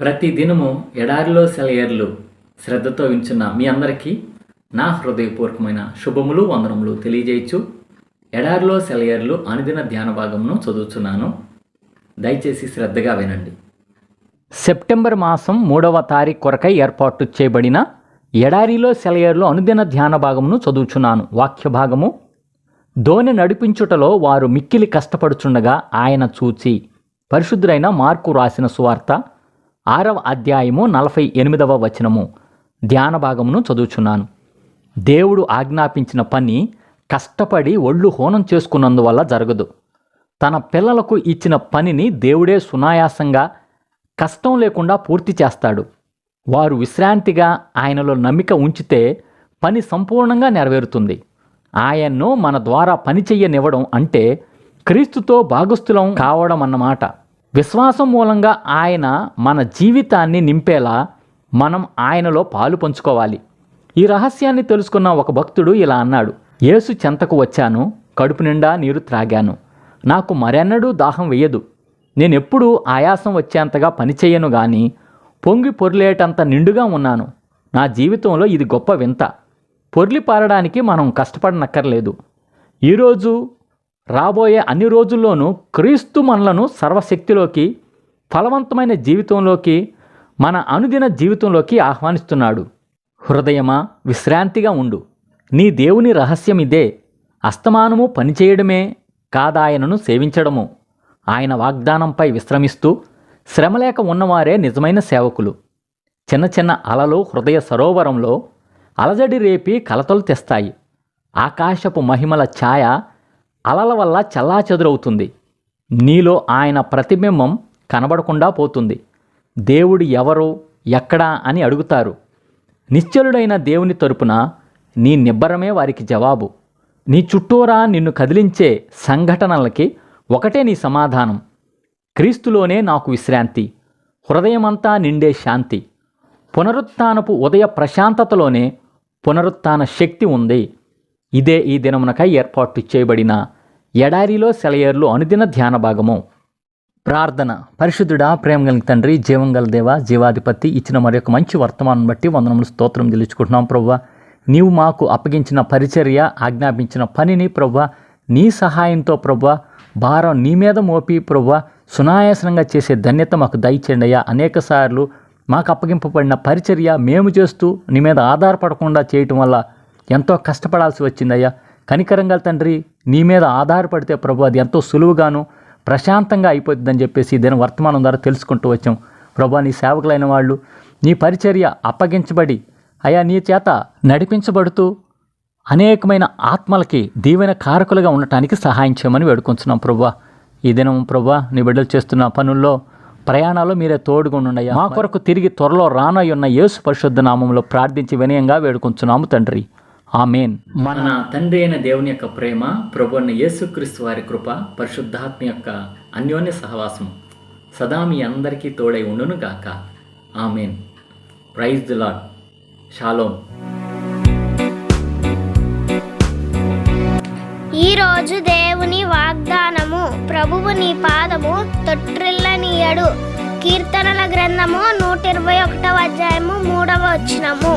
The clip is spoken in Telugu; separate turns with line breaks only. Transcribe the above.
ప్రతి దినము ఎడారిలో సెలయర్లు శ్రద్ధతో వించున్న మీ అందరికీ నా హృదయపూర్వకమైన శుభములు వందనములు తెలియజేయచ్చు. ఎడారిలో సెలయర్లు అనుదిన ధ్యాన భాగమును చదువుతున్నాను దయచేసి శ్రద్ధగా వినండి. సెప్టెంబర్ మాసం మూడవ తారీఖు కొరకై ఏర్పాటు చేయబడిన ఎడారిలో సెలయర్లు అనుదిన ధ్యాన భాగమును చదువుచున్నాను. వాక్య భాగము. దోణి నడిపించుటలో వారు మిక్కిలి కష్టపడుచుండగా ఆయన చూచి పరిశుద్ధుడైన మార్కు రాసిన సువార్త ఆరవ అధ్యాయము నలభై ఎనిమిదవ వచనము. ధ్యాన భాగమును చదువుచున్నాను. దేవుడు ఆజ్ఞాపించిన పని కష్టపడి ఒళ్ళు హోనం చేసుకున్నందువల్ల జరగదు. తన పిల్లలకు ఇచ్చిన పనిని దేవుడే సునాయాసంగా కష్టం లేకుండా పూర్తి చేస్తాడు. వారు విశ్రాంతిగా ఆయనలో నమ్మిక ఉంచితే పని సంపూర్ణంగా నెరవేరుతుంది. ఆయన్ను మన ద్వారా పని చెయ్యనివ్వడం అంటే క్రీస్తుతో భాగస్థులం కావడం అన్నమాట విశ్వాసం మూలంగా ఆయన మన జీవితాన్ని నింపేలా మనం ఆయనలో పాలు పంచుకోవాలి. ఈ రహస్యాన్ని తెలుసుకున్న ఒక భక్తుడు ఇలా అన్నాడు యేసు చెంతకు వచ్చాను కడుపు నిండా నీరు త్రాగాను. నాకు మరెన్నడూ దాహం వేయదు. నేనెప్పుడూ ఆయాసం వచ్చేంతగా పనిచేయను గాని పొంగి పొర్లేటంత నిండుగా ఉన్నాను. నా జీవితంలో ఇది గొప్ప వింత. పొర్లి పారడానికి మనం కష్టపడనక్కర్లేదు. ఈరోజు రాబోయే అన్ని రోజుల్లోనూ క్రీస్తు మనలను సర్వశక్తిలోకి ఫలవంతమైన జీవితంలోకి మన అనుదిన జీవితంలోకి ఆహ్వానిస్తున్నాడు. హృదయమా విశ్రాంతిగా ఉండు. నీ దేవుని రహస్యం ఇదే. అస్తమానము పనిచేయడమే కాదాయనను సేవించడము. ఆయన వాగ్దానంపై విశ్రమిస్తూ శ్రమలేక ఉన్నవారే నిజమైన సేవకులు. చిన్న చిన్న అలలు హృదయ సరోవరంలో అలజడి రేపి కలతలు తెస్తాయి. ఆకాశపు మహిమల ఛాయ అలల వల్ల చల్లాచెదురవుతుంది. నీలో ఆయన ప్రతిబింబం కనబడకుండా పోతుంది. దేవుడు ఎవరు ఎక్కడా అని అడుగుతారు. నిశ్చలుడైన దేవుని తరపున నీ నిబ్బరమే వారికి జవాబు. నీ చుట్టూరా నిన్ను కదిలించే సంఘటనలకి ఒకటే నీ సమాధానం. క్రీస్తులోనే నాకు విశ్రాంతి హృదయమంతా నిండే శాంతి. పునరుత్నపు ఉదయ ప్రశాంతతలోనే పునరుత్న శక్తి ఉంది. ఇదే ఈ దినమునకై ఏర్పాటు చేయబడిన ఎడారిలో సెలయర్లు అనుదిన ధ్యాన భాగము. ప్రార్థన. పరిశుద్ధుడా ప్రేమ కలిగిన తండ్రి జీవం గల దేవ జీవాధిపతి ఇచ్చిన మరొక మంచి వర్తమానం బట్టి వందనములు స్తోత్రం తెలుసుకుంటున్నాం ప్రవ్వ. నీవు మాకు అప్పగించిన పరిచర్య ఆజ్ఞాపించిన పనిని ప్రవ్వ నీ సహాయంతో ప్రవ్వ భారం నీ మీద మోపి ప్రవ్వ సునాయాసనంగా చేసే ధన్యత మాకు దయచేయండి అయ్యా. అనేక సార్లు మాకు అప్పగింపబడిన పరిచర్య మేము చేస్తూ నీ మీద ఆధారపడకుండా చేయటం వల్ల ఎంతో కష్టపడాల్సి వచ్చిందయ్యా. కనికరంగా తండ్రి నీ మీద ఆధారపడితే ప్రభు అది ఎంతో సులువుగాను ప్రశాంతంగా అయిపోతుందని చెప్పేసి దీని వర్తమానం ద్వారా తెలుసుకుంటూ వచ్చాం. ప్రభు నీ సేవకులైన వాళ్ళు నీ పరిచర్య అప్పగించబడి అయా నీ చేత నడిపించబడుతూ అనేకమైన ఆత్మలకి దీవెన కారకులుగా ఉండటానికి సహాయం చేయమని వేడుకుంటున్నాం ప్రభా. ఈ దినం ప్రభా నీ బిడ్డలు చేస్తున్న పనుల్లో ప్రయాణాల్లో మీరే తోడుగుండున్నాయి మా కొరకు తిరిగి త్వరలో రానయ్యున్న యేసు పరిశుద్ధ నామంలో ప్రార్థించి వినయంగా వేడుకొంచున్నాము తండ్రి. ఆమెన్. మన తండ్రి అయిన దేవుని యొక్క ప్రేమ ప్రభు అయిన యేసుక్రీస్తు వారి కృప పరిశుద్ధాత్మ యొక్క అన్యోన్య సహవాసం సదా మీ అందరికీ తోడై ఉండును గాక. Amen. Praise the Lord shalom
ఈ రోజు దేవుని వాగ్దానము ప్రభువు నీ పాదము తొట్టిల్లనీయడు. కీర్తనల గ్రంథము నూట ఇరవై ఒకటవ అధ్యాయము మూడవ వచ్చినము